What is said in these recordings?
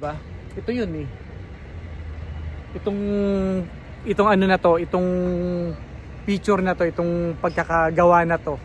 Diba? Ito yun eh. Itong itong ano na to, itong picture na to, itong pagkakagawa na to.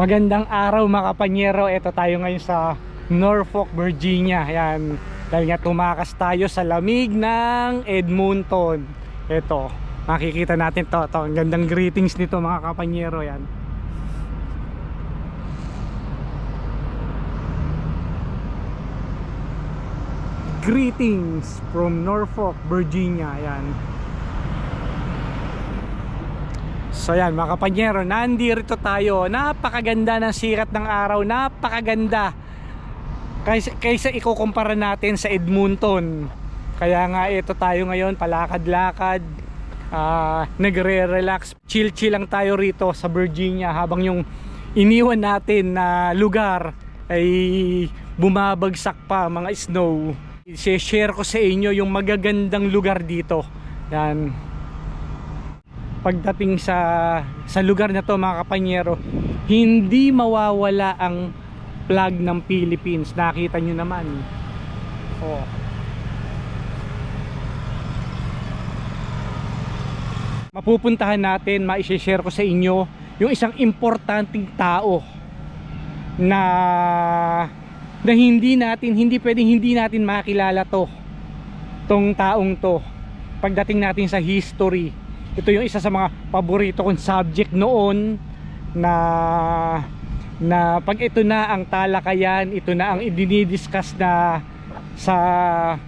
Magandang araw mga kapanyero. Ito tayo ngayon sa Norfolk, Virginia. Ayan. Dahil nga tumakas tayo sa lamig ng Edmonton. Ito. Makikita natin to. to. Ang gandang greetings nito mga kapanyero. Yan. Greetings from Norfolk, Virginia. Ayan. So yan mga kapanyero, nandito tayo. Napakaganda ng sikat ng araw, napakaganda. Kaysa, kaysa ikukumpara natin sa Edmonton. Kaya nga ito tayo ngayon, palakad-lakad. ah, nagre-relax. Chill-chill lang tayo rito sa Virginia habang yung iniwan natin na lugar ay bumabagsak pa mga snow. I-share ko sa inyo yung magagandang lugar dito. Yan pagdating sa sa lugar na to mga kapanyero hindi mawawala ang flag ng Philippines. Nakita nyo naman. Oh. mapupuntahan natin maishishare ko sa inyo yung isang importanteng tao na na hindi natin hindi pwedeng hindi natin makilala to tong taong to. Pagdating natin sa history ito yung isa sa mga paborito kong subject noon na na pag ito na ang talakayan ito na ang idinidiscuss na sa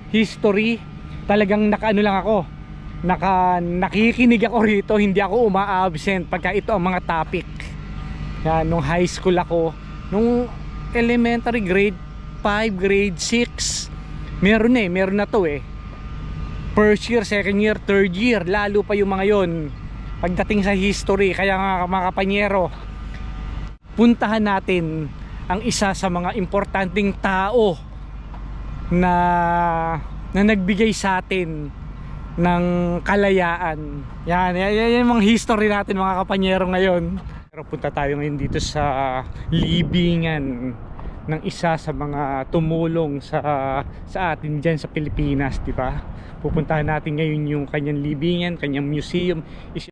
history talagang nakaano lang ako naka, nakikinig ako rito hindi ako uma-absent pagka ito ang mga topic. Yan, nung high school ako nung elementary grade 5 grade 6 meron eh, meron na to eh. First year, second year, third year lalo pa yung mga yon pagdating sa history. Kaya nga mga kapanyero puntahan natin ang isa sa mga importanteng tao na na nagbigay sa atin ng kalayaan yan, yan, yan yung mga history natin mga kapanyero ngayon pero punta tayo ngayon dito sa libingan ng isa sa mga tumulong sa sa atin diyan sa Pilipinas, di ba? Pupuntahan natin ngayon yung kanyang libingan, kanyang museum.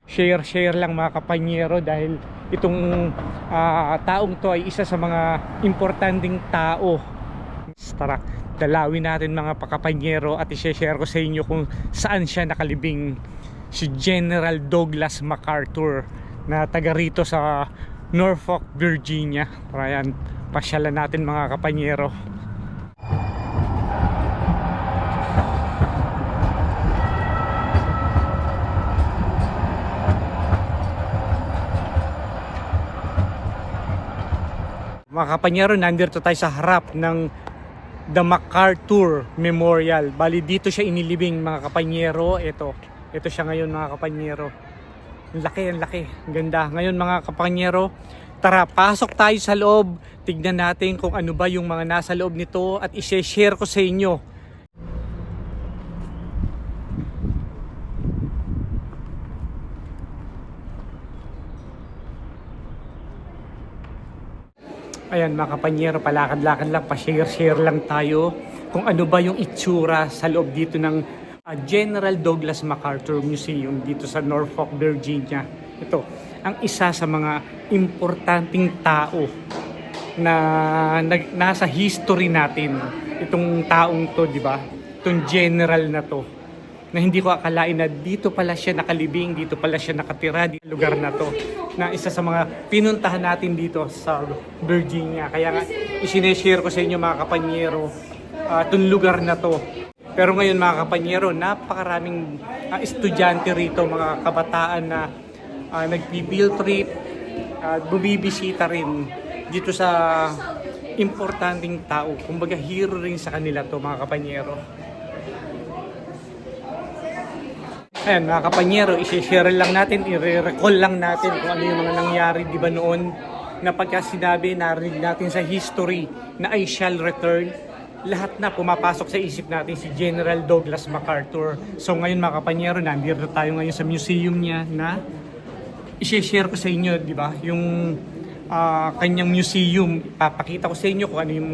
share share lang mga kapanyero dahil itong ah, taong to ay isa sa mga importanteng tao. Tara, dalawin natin mga pakapanyero at i-share ko sa inyo kung saan siya nakalibing si General Douglas MacArthur na taga rito sa Norfolk, Virginia. Tara yan, pasyalan natin mga kapanyero. Mga kapanyero, nandito tayo sa harap ng The MacArthur Memorial. Bali dito siya inilibing mga kapanyero. Ito, ito siya ngayon mga kapanyero. Ang laki, ang laki. Ganda. Ngayon mga kapanyero, tara, pasok tayo sa loob. Tignan natin kung ano ba yung mga nasa loob nito at i-share ko sa inyo. Ayan mga kapanyero, palakad-lakad lang, pa-share-share lang tayo kung ano ba yung itsura sa loob dito ng ah, General Douglas MacArthur Museum dito sa Norfolk, Virginia. Ito, ang isa sa mga importanteng tao na nag, nasa history natin. Itong taong to, di ba? Itong general na to na hindi ko akalain na dito pala siya nakalibing, dito pala siya nakatira di lugar na to. Na isa sa mga pinuntahan natin dito sa Virginia. Kaya nga, isineshare ko sa inyo mga kapanyero, uh, lugar na to. Pero ngayon mga kapanyero, napakaraming ah, estudyante rito, mga kabataan na uh, nagpi-field trip, at bumibisita rin dito sa importanteng tao. Kumbaga hero rin sa kanila to mga kapanyero. Ayan mga kapanyero, isi-share lang natin, i-recall lang natin kung ano yung mga nangyari di ba noon na pagka sinabi, narinig natin sa history na I shall return, lahat na pumapasok sa isip natin si General Douglas MacArthur. So ngayon mga kapanyero, nandito tayo ngayon sa museum niya na i-share ko sa inyo, di ba? Yung ah, kanyang museum, papakita ko sa inyo kung ano yung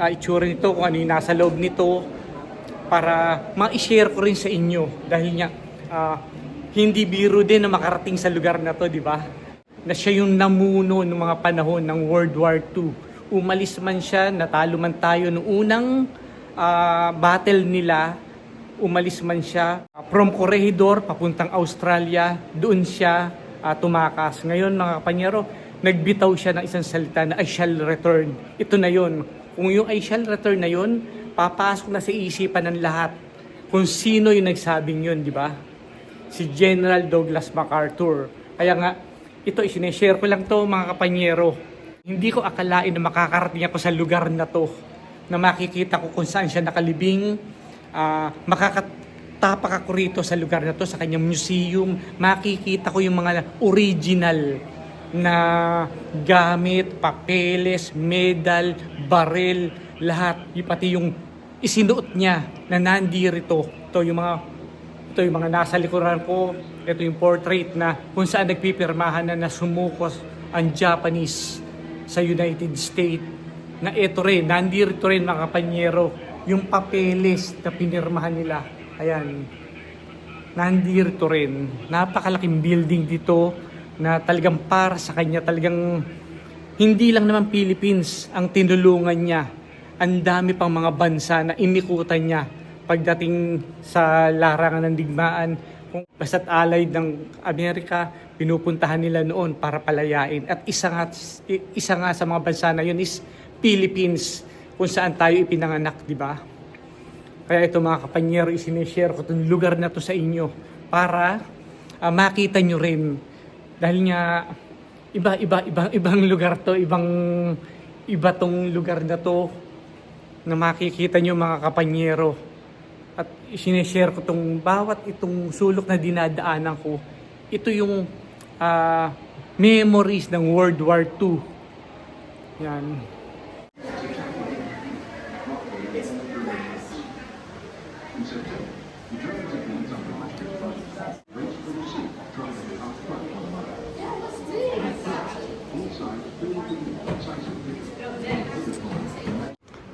ah, itsura nito, kung ano yung nasa loob nito para ma-share ko rin sa inyo dahil nga ah, hindi biro din na makarating sa lugar na to, di ba? Na siya yung namuno ng mga panahon ng World War II. Umalis man siya, natalo man tayo noong unang ah, battle nila, umalis man siya ah, from Corregidor papuntang Australia, doon siya ah, tumakas. Ngayon mga kapanyero, nagbitaw siya ng isang salita na I shall return. Ito na yon. Kung yung I shall return na yon, papasok na sa isipan ng lahat kung sino yung nagsabing yun, di ba? Si General Douglas MacArthur. Kaya nga, ito isineshare ko lang to mga kapanyero. Hindi ko akalain na makakarating ako sa lugar na to na makikita ko kung saan siya nakalibing, ah, makakatapak ako rito sa lugar na to, sa kanyang museum, makikita ko yung mga original na gamit, papeles, medal, barel, lahat, pati yung isinuot niya na nandirito. Ito yung mga ito yung mga nasa likuran ko. Ito yung portrait na kung saan nagpipirmahan na nasumukos ang Japanese sa United States. Na ito rin, nandito rin mga kapanyero, yung papeles na pinirmahan nila. Ayan, nandito rin. Napakalaking building dito na talagang para sa kanya, talagang hindi lang naman Philippines ang tinulungan niya. Ang dami pang mga bansa na inikutan niya pagdating sa larangan ng digmaan. Kung basta't alay ng Amerika, pinupuntahan nila noon para palayain. At isa nga, isa nga sa mga bansa na yun is Philippines, kung saan tayo ipinanganak, di ba? Kaya ito mga kapanyero, isineshare ko itong lugar na to sa inyo para ah, makita nyo rin. Dahil nga, iba, iba, ibang, ibang lugar to, ibang, iba tong lugar na to na makikita nyo mga kapanyero. At isineshare ko itong bawat itong sulok na dinadaanan ko. Ito yung ah, memories ng World War II. Yan.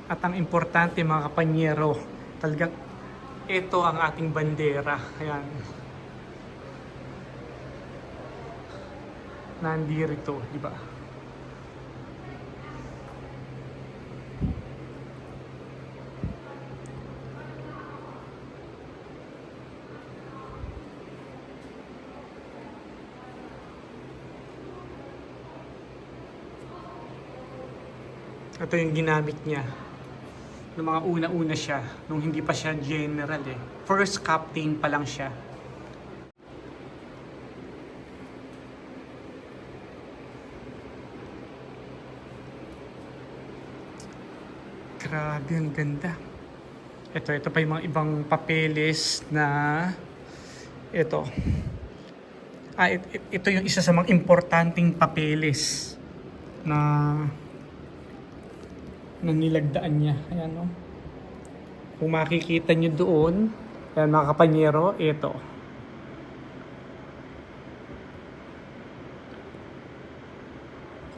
At ang importante mga kapanyero, talagang ito ang ating bandera. Ayan. Nandirito, di ba? Ito yung ginamit niya nung mga una-una siya, nung hindi pa siya general eh. First captain pa lang siya. Grabe, ang ganda. Ito, ito pa yung mga ibang papeles na ito. Ah, it- it- ito yung isa sa mga importanteng papeles na na nilagdaan niya. Ayan, no? Kung makikita nyo doon, ayan mga kapanyero, ito.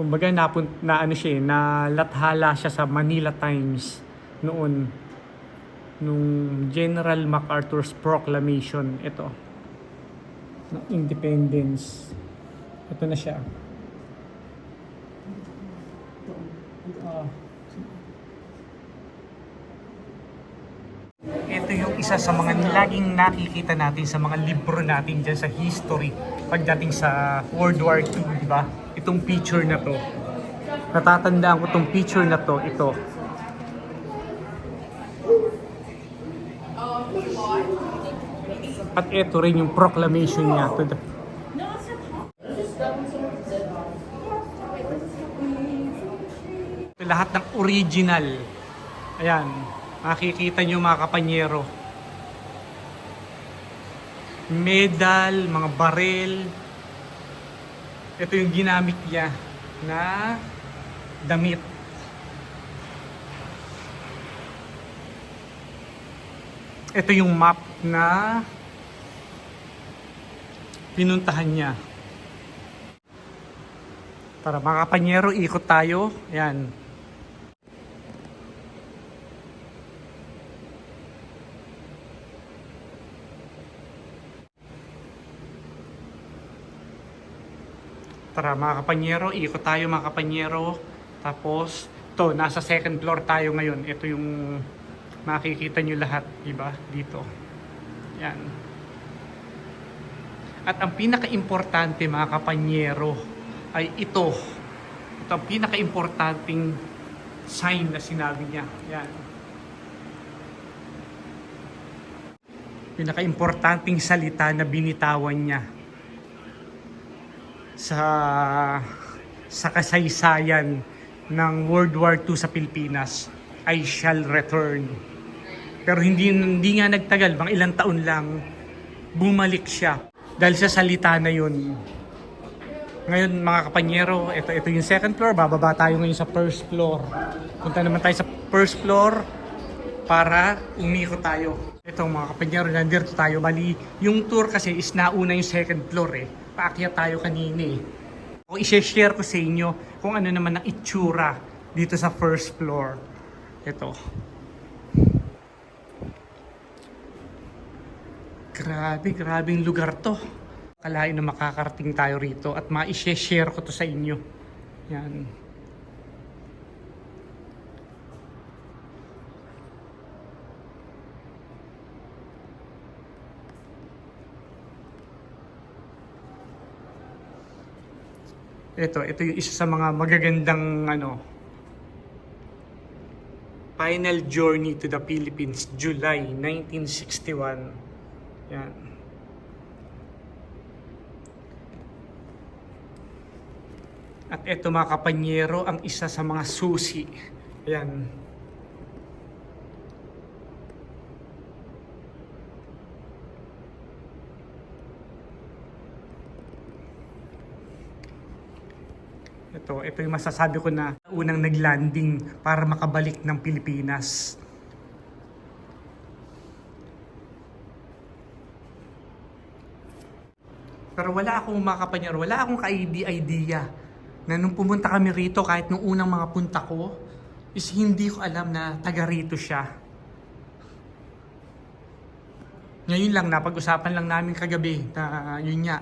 Kumbaga napun na ano siya, eh, na lathala siya sa Manila Times noon nung General MacArthur's proclamation ito ng independence. Ito na siya. Ah. Ito yung isa sa mga laging nakikita natin sa mga libro natin dyan sa history pagdating sa World War II, di ba? Itong picture na to. Natatandaan ko itong picture na to, ito. At ito rin yung proclamation niya to the lahat ng original. Ayan, makikita nyo mga kapanyero. Medal, mga barel. Ito yung ginamit niya na damit. ito yung map na pinuntahan niya. Para mga kapanyero, ikot tayo. Yan. Tara mga kapanyero, ikot tayo mga kapanyero. Tapos, to nasa second floor tayo ngayon. Ito yung makikita nyo lahat, di ba? Dito. Yan. At ang pinaka-importante mga kapanyero ay ito. Ito ang pinaka-importanting sign na sinabi niya. Yan. Pinaka-importanting salita na binitawan niya sa sa kasaysayan ng World War II sa Pilipinas I shall return. Pero hindi hindi nga nagtagal, bang ilang taon lang bumalik siya dahil sa salita na yun. Ngayon mga kapanyero, ito ito yung second floor, bababa tayo ngayon sa first floor. Punta naman tayo sa first floor para umiko tayo. Ito mga kapanyero, nandito tayo. Bali, yung tour kasi is nauna yung second floor eh. Paakyat tayo kanina eh. O i-share ko sa inyo kung ano naman ang itsura dito sa first floor. Ito. Grabe, grabing lugar to. Kalain na makakarating tayo rito at ma-share ko to sa inyo. Yan. Ito, ito yung isa sa mga magagandang ano Final Journey to the Philippines, July 1961. Yan. At ito mga kapanyero, ang isa sa mga susi. Yan. Ito, ito yung masasabi ko na unang naglanding para makabalik ng Pilipinas. Pero wala akong makapanyar, wala akong ka-idea na nung pumunta kami rito, kahit nung unang mga punta ko, is hindi ko alam na taga rito siya. Ngayon lang, napag-usapan lang namin kagabi na yun nga,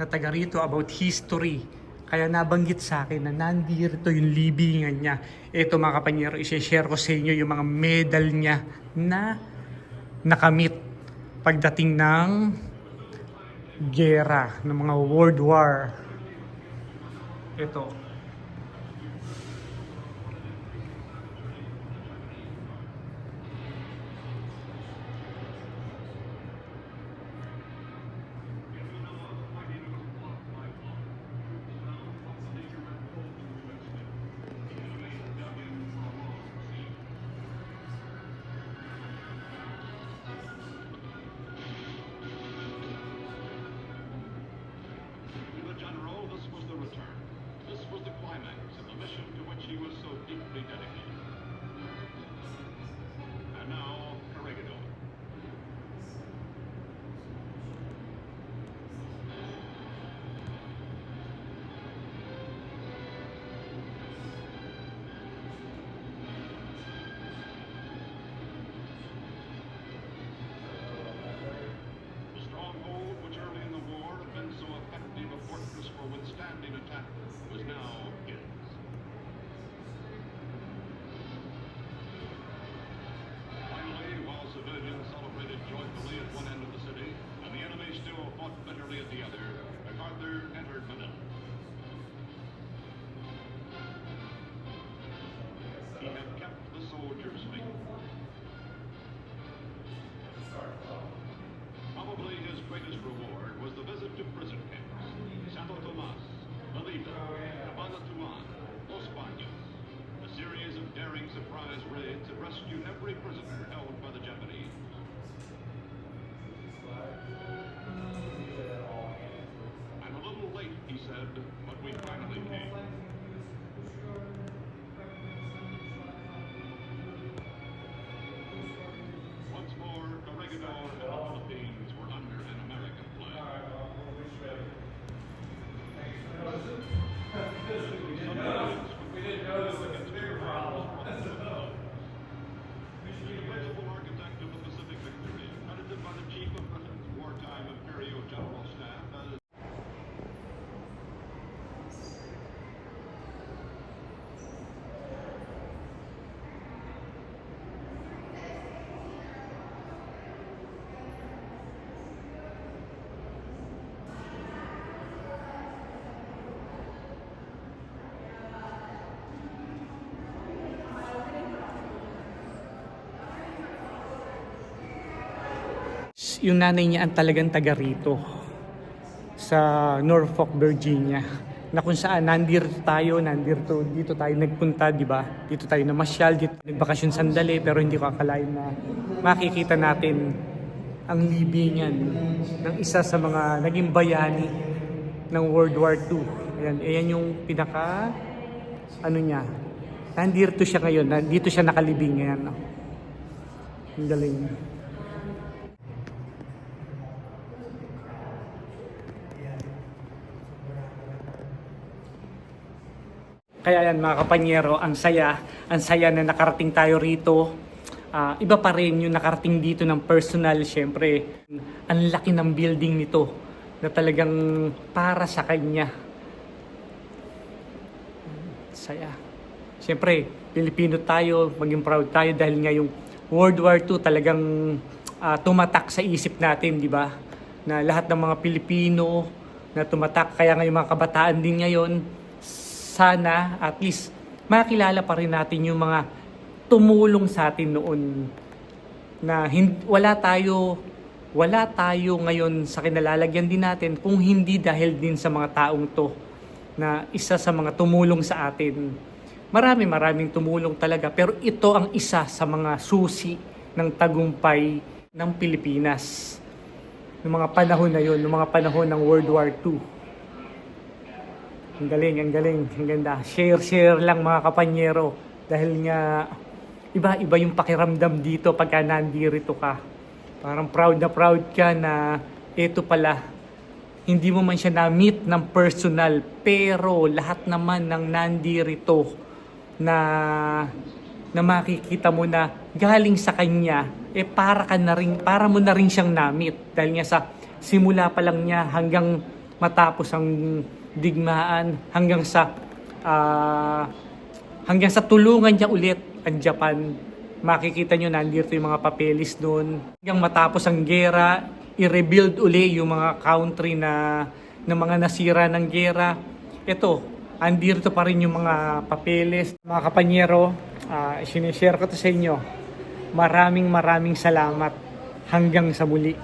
na taga rito about history. Kaya nabanggit sa akin na nandito yung libingan niya. Ito mga kapanyero, isi-share ko sa inyo yung mga medal niya na nakamit pagdating ng gera, ng mga World War. Ito. Yung nanay niya ang talagang taga rito sa Norfolk, Virginia na kung saan nandito tayo, nandito dito tayo nagpunta, di ba? Dito tayo namasyal, dito nagbakasyon sandali pero hindi ko akalain na makikita natin ang libingan ng isa sa mga naging bayani ng World War II. Ayan, ayan yung pinaka ano niya. Nandito siya ngayon, nandito siya nakalibing ngayon. No? Ang galing. Kaya yan mga kapanyero, ang saya, ang saya na nakarating tayo rito. Ah, iba pa rin yung nakarating dito ng personal, syempre. Ang laki ng building nito na talagang para sa kanya. Saya. Syempre, Pilipino tayo, maging proud tayo dahil nga yung World War II talagang ah, tumatak sa isip natin, di ba? Na lahat ng mga Pilipino na tumatak, kaya nga yung mga kabataan din ngayon, sana at least makilala pa rin natin yung mga tumulong sa atin noon na hin- wala tayo wala tayo ngayon sa kinalalagyan din natin kung hindi dahil din sa mga taong to na isa sa mga tumulong sa atin. Marami maraming tumulong talaga pero ito ang isa sa mga susi ng tagumpay ng Pilipinas. Noong mga panahon na yun, noong mga panahon ng World War II. Ang galing, ang galing, ang ganda. Share, share lang mga kapanyero. Dahil nga, iba-iba yung pakiramdam dito pagka nandito ka. Parang proud na proud ka na ito pala, hindi mo man siya na-meet ng personal, pero lahat naman ng nandirito na na makikita mo na galing sa kanya, eh para ka na rin, para mo na rin siyang na-meet. Dahil nga sa simula pa lang niya hanggang matapos ang digmaan hanggang sa ah, hanggang sa tulungan niya ulit ang Japan. Makikita nyo nandito yung mga papeles doon. Hanggang matapos ang gera, i-rebuild uli yung mga country na na mga nasira ng gera. Ito, andito pa rin yung mga papeles. Mga kapanyero, uh, sinishare ko to sa inyo. Maraming maraming salamat hanggang sa muli.